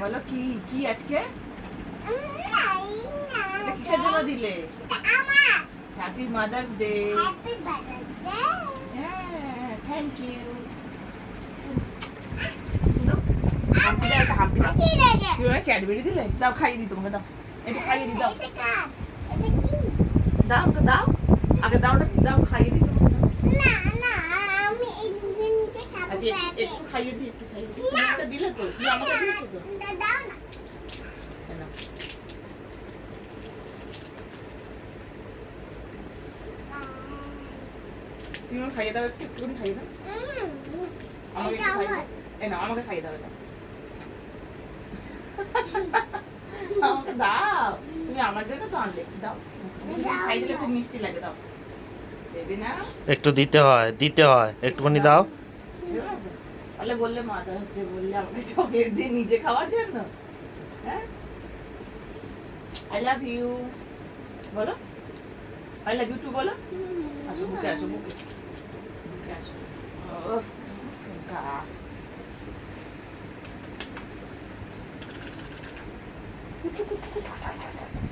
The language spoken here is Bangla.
বলো কি কি আজকে? কিসের জন্য দিলে? Happy mother's day thank you Cadbury দিলে? দাও, খাইয়ে দিই তোমাকে, দাও। একটু খাইয়ে দিই, দাও। দাও আমাকে দাও। আগে দাও দাও। খাইয়ে দিই। আচ্ছা দিলে তো আমাকে তো। তুমি আমাকে খাইয়ে দাও একটু একটুখানি খাইয়ে দাও আমাকে খাইয়ে এই না আমাকে খাইয়ে দাও এটা আমাকে দাও তুমি আমার জন্য তো আনলে দাও খাই দিলে খুব মিষ্টি লাগে দাও দেবে একটু দিতে হয় দিতে হয় একটুখানি দাও তাহলে বললে মাদার্স ডে বললে আমাকে চকলেট দিয়ে নিজে খাওয়ার জন্য হ্যাঁ আই লাভ ইউ বলো আই লাভ ইউ টু বলো Masuk buka, masuk buka. Buka, masuk. Oh, buka. Buka.